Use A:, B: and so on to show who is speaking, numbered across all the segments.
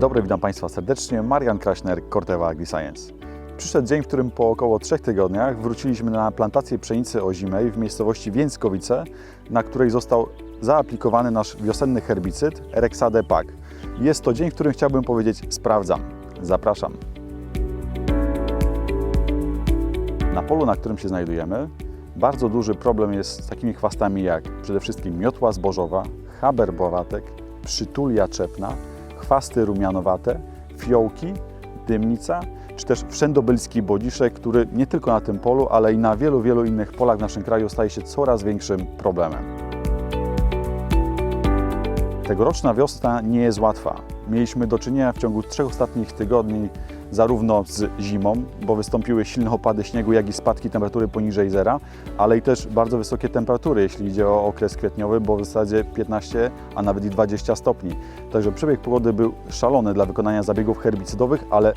A: dobry, witam Państwa serdecznie. Marian Kraśner, Corteva AgriScience. Przyszedł dzień, w którym po około trzech tygodniach wróciliśmy na plantację pszenicy ozimej w miejscowości Więckowice, na której został zaaplikowany nasz wiosenny herbicyd Rexade PAK. Jest to dzień, w którym chciałbym powiedzieć sprawdzam. Zapraszam. Na polu, na którym się znajdujemy, bardzo duży problem jest z takimi chwastami jak przede wszystkim miotła zbożowa, haber bowatek, przytulia czepna, chwasty rumianowate, fiołki, dymnica, czy też wszędobylski bodziszek, który nie tylko na tym polu, ale i na wielu, wielu innych polach w naszym kraju staje się coraz większym problemem. Tegoroczna wiosna nie jest łatwa. Mieliśmy do czynienia w ciągu trzech ostatnich tygodni zarówno z zimą, bo wystąpiły silne opady śniegu, jak i spadki temperatury poniżej zera, ale i też bardzo wysokie temperatury, jeśli idzie o okres kwietniowy, bo w zasadzie 15, a nawet i 20 stopni. Także przebieg pogody był szalony dla wykonania zabiegów herbicydowych, ale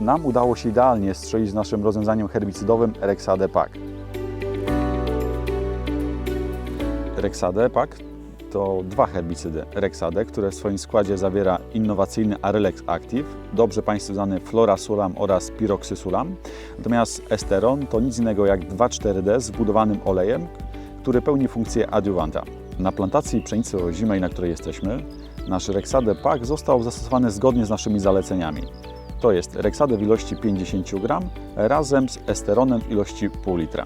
A: nam udało się idealnie strzelić z naszym rozwiązaniem herbicydowym Rexade PAK. Rexade PAK to dwa herbicydy Rexade, które w swoim składzie zawiera innowacyjny Arylex Active, dobrze Państwu znany Florasulam oraz Piroxysulam. Natomiast Esteron to nic innego jak 2,4-D z wbudowanym olejem, który pełni funkcję adiuvanta. Na plantacji pszenicy ozimej, na której jesteśmy, nasz Rexade PAK został zastosowany zgodnie z naszymi zaleceniami. To jest Rexade w ilości 50 g razem z Esteronem w ilości pół litra.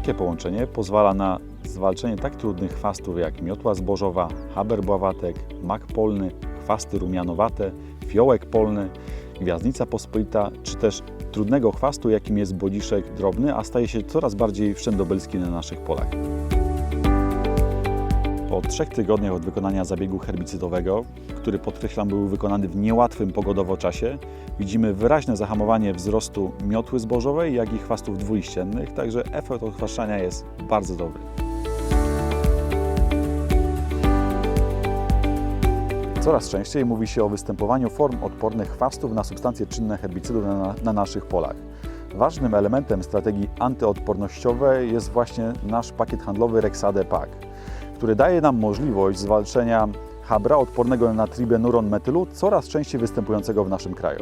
A: Takie połączenie pozwala na zwalczenie tak trudnych chwastów jak miotła zbożowa, haber bławatek, mak polny, chwasty rumianowate, fiołek polny, gwiazdnica pospolita, czy też trudnego chwastu, jakim jest bodziszek drobny, a staje się coraz bardziej wszędobylski na naszych polach. Po trzech tygodniach od wykonania zabiegu herbicydowego, który podkreślam był wykonany w niełatwym pogodowo czasie, widzimy wyraźne zahamowanie wzrostu miotły zbożowej, jak i chwastów dwuliściennych, także efekt odchwaszczania jest bardzo dobry. Coraz częściej mówi się o występowaniu form odpornych chwastów na substancje czynne herbicydów na, na naszych polach. Ważnym elementem strategii antyodpornościowej jest właśnie nasz pakiet handlowy Rexade PAK, który daje nam możliwość zwalczenia habra odpornego na tribenuron metylu, coraz częściej występującego w naszym kraju.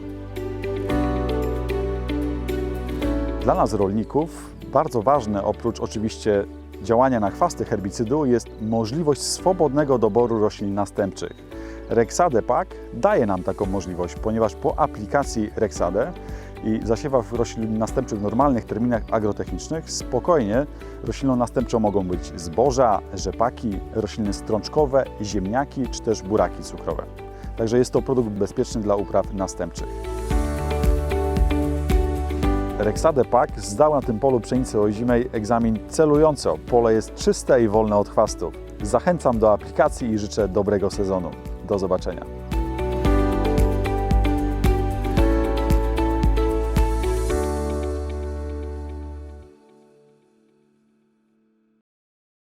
A: Dla nas rolników bardzo ważne, oprócz oczywiście działania na chwasty herbicydu, jest możliwość swobodnego doboru roślin następczych. Rexade PAK daje nam taką możliwość, ponieważ po aplikacji Rexade i zasiewach roślin następczych w normalnych terminach agrotechnicznych spokojnie rośliną następczą mogą być zboża, rzepaki, rośliny strączkowe, ziemniaki czy też buraki cukrowe. Także jest to produkt bezpieczny dla upraw następczych. Rexade PAK zdał na tym polu pszenicy ozimej egzamin celująco. Pole jest czyste i wolne od chwastów. Zachęcam do aplikacji i życzę dobrego sezonu. Do zobaczenia.